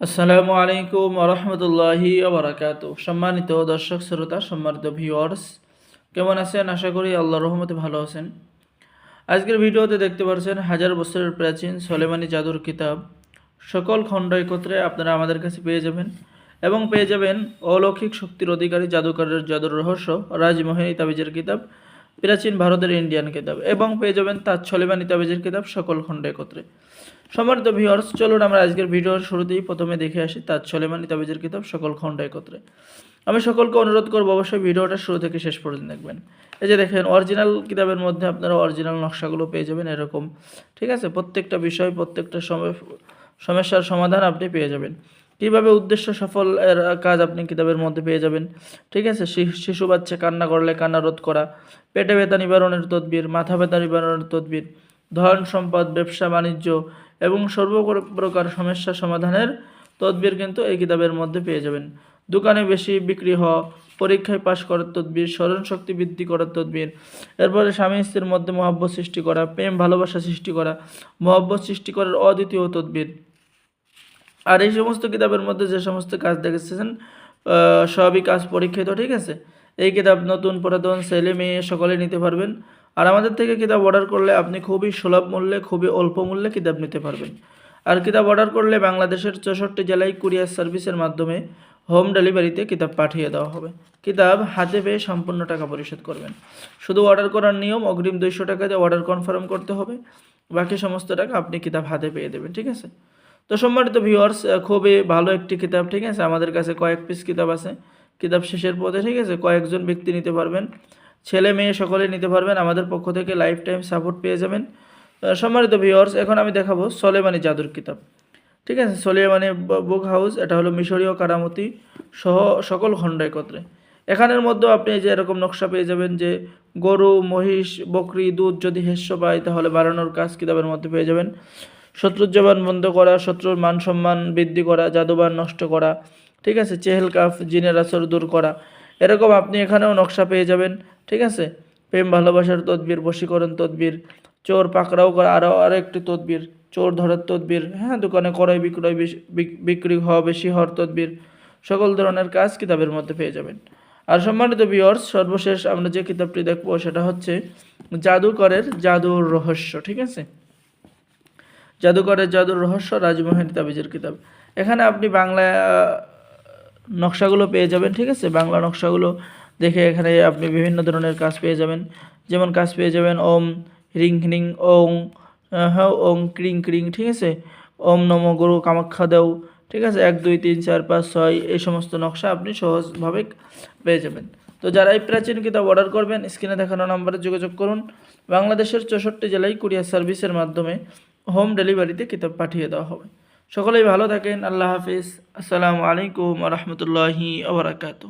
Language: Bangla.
আসসালামু আলাইকুম রহমতুল্লাহি আবরাকাত সম্মানিত দর্শক, শ্রোতা, সম্মানিত ভিউয়ার্স কেমন আছেন? আশা করি আল্লাহ রহমতে ভালো আছেন। আজকের ভিডিওতে দেখতে পাচ্ছেন হাজার বছরের প্রাচীন সলেমানি জাদুর কিতাব। সকল খণ্ড একত্রে আপনারা আমাদের কাছে পেয়ে যাবেন এবং পেয়ে যাবেন অলৌকিক শক্তির অধিকারী জাদুকরের জাদুর রহস্য, রাজমোহিনী তাবিজের কিতাব, প্রাচীন ভারতের ইন্ডিয়ান কিতাব এবং পেয়ে যাবেন তাজ সলেমানি তাবিজের কিতাব সকল খণ্ড একত্রে। সম্মানিত ভিউয়ার্স চলুন আমরা আজকের ভিডিওর শুরুতেই প্রথমে দেখে আসি তাজ সলেমানি তাবিজের কিতাব সকল খণ্ড একত্রে। আমি সকলকে অনুরোধ করব অবশ্যই ভিডিওটা শুরু থেকে শেষ পর্যন্ত দেখবেন। এই যে দেখেন অরিজিনাল কিতাবের মধ্যে আপনারা অরিজিনাল নকশাগুলো পেয়ে যাবেন এরকম। ঠিক আছে? প্রত্যেকটা বিষয়, প্রত্যেকটা সমস্যার সমাধান আপনি পেয়ে যাবেন। কীভাবে উদ্দেশ্য সফল এর কাজ আপনি কিতাবের মধ্যে পেয়ে যাবেন? ঠিক আছে? শিশু বাচ্চা কান্না করলে কান্না রোধ করা, পেটে ব্যথা নিবারণের তদবির, মাথা ব্যথা নিবারণের তদবির ধন, সম্পদ, ব্যবসা, বাণিজ্য এবং সর্বপ্রকার সমস্যা সমাধানের তদবির কিন্তু এই কিতাবের মধ্যে পেয়ে যাবেন। দোকানে বেশি বিক্রি হওয়া, পরীক্ষায় পাশ করার তদবির, স্মরণ শক্তি বৃদ্ধি করার তদবির, এরপরে স্বামী স্ত্রীর মধ্যে মহাব্বত সৃষ্টি করা, প্রেম, ভালোবাসা সৃষ্টি করা, মহাব্বত সৃষ্টি করার অদ্বিতীয় তদবির। আর এই সমস্ত কিতাবের মধ্যে যে সমস্ত কাজ দেখেছেন সবই কাজ পরীক্ষিত, ঠিক আছে? এই কিতাব নতুন, পুরাতন ছেলে মেয়ে সকলে নিতে পারবেন। আর আমাদের থেকে কিতাব অর্ডার করলে আপনি খুবই সুলভ মূল্যে, খুবই অল্প মূল্যে কিতাব নিতে পারবেন। আর কিতাব অর্ডার করলে বাংলাদেশের চৌষট্টি জেলায় কুরিয়ার সার্ভিসের মাধ্যমে হোম ডেলিভারিতে কিতাব পাঠিয়ে দেওয়া হবে। কিতাব হাতে পেয়ে সম্পূর্ণ টাকা পরিশোধ করবেন। শুধু অর্ডার করার নিয়ম, অগ্রিম দুইশো টাকা দিয়ে অর্ডার কনফার্ম করতে হবে। বাকি সমস্ত টাকা আপনি কিতাব হাতে পেয়ে দেবেন, ঠিক আছে? তো সম্মানিত ভিউয়ার্স খুবই ভালো একটি কিতাব, ঠিক আছে? আমাদের কাছে কয়েক পিস কিতাব আছে। কিতাব শেষের পথে, ঠিক আছে? কয়েকজন ব্যক্তি নিতে পারবেন। ছেলে মেয়ে সকলে নিতে পারবেন, আমাদের পক্ষ থেকে লাইফ টাইম সাপোর্ট পেয়ে যাবেন। সম্মানিত ভিউয়ার্স এখন আমি দেখাবো সলেমানি জাদুর কিতাব। ঠিক আছে, সলেমানি বুক হাউস এটা হলো মিশরীয় কারামতি সহ সকল খণ্ড একত্রে। এখানের মধ্যেও আপনি যে এরকম নকশা পেয়ে যাবেন যে গরু, মহিষ, বকরি, দুধ যদি হেস্য পায়, তাহলে বাড়ানোর কাজ কিতাবের মধ্যে পেয়ে যাবেন। শত্রুর জবান বন্ধ করা, শত্রুর মান সম্মান বৃদ্ধি করা, জাদুবান নষ্ট করা, ঠিক আছে, চেহেল কাফ, জিনের আসর দূর করা এরকম আপনি এখানেও নকশা পেয়ে যাবেন, ঠিক আছে? প্রেম, ভালোবাসার তদবির, বশীকরণ তদবির, চোর পাকড়াও করা আরও আরও একটি তদবির, চোর ধরার তদবির হ্যাঁ দোকানে ক্রয় বিক্রয় বিক- বিক্রি হওয়া, বেশি হওয়ার তদবির, সকল ধরনের কাজ কিতাবের মধ্যে পেয়ে যাবেন। আর সম্মানিত বিয়র্স সর্বশেষ আমরা যে কিতাবটি দেখব, সেটা হচ্ছে জাদুকরের জাদুর রহস্য, ঠিক আছে? জাদুকরের জাদুর রহস্য রাজমোহিনী তাবিজের কিতাব। এখানে আপনি বাংলা নকশাগুলো পেয়ে যাবেন, ঠিক আছে? বাংলা নকশাগুলো দেখে এখানে আপনি বিভিন্ন ধরনের কাজ পেয়ে যাবেন। যেমন কাজ পেয়ে যাবেন ওম হ্রিং হ্রিং ওং হ্যাঁ ওং, ক্রিং ক্রিং, ঠিক আছে? ওম নম গুরু কামাখ্যা দেও, ঠিক আছে? এক, দুই, তিন, চার, পাঁচ, ছয়, এই সমস্ত নকশা আপনি সহজভাবে পেয়ে যাবেন। তো যারা এই প্রাচীন কিতাব অর্ডার করবেন, স্ক্রিনে দেখানো নম্বরে যোগাযোগ করুন। বাংলাদেশের চৌষট্টি জেলায় কুরিয়ার সার্ভিসের মাধ্যমে হোম ডেলিভারিতে কিতাব পাঠিয়ে দেওয়া হবে। সকলেই ভালো থাকেন আল্লাহ হাফিজ। আসসালামু আলাইকুম রহমতুল্লাহি আবরাকাতু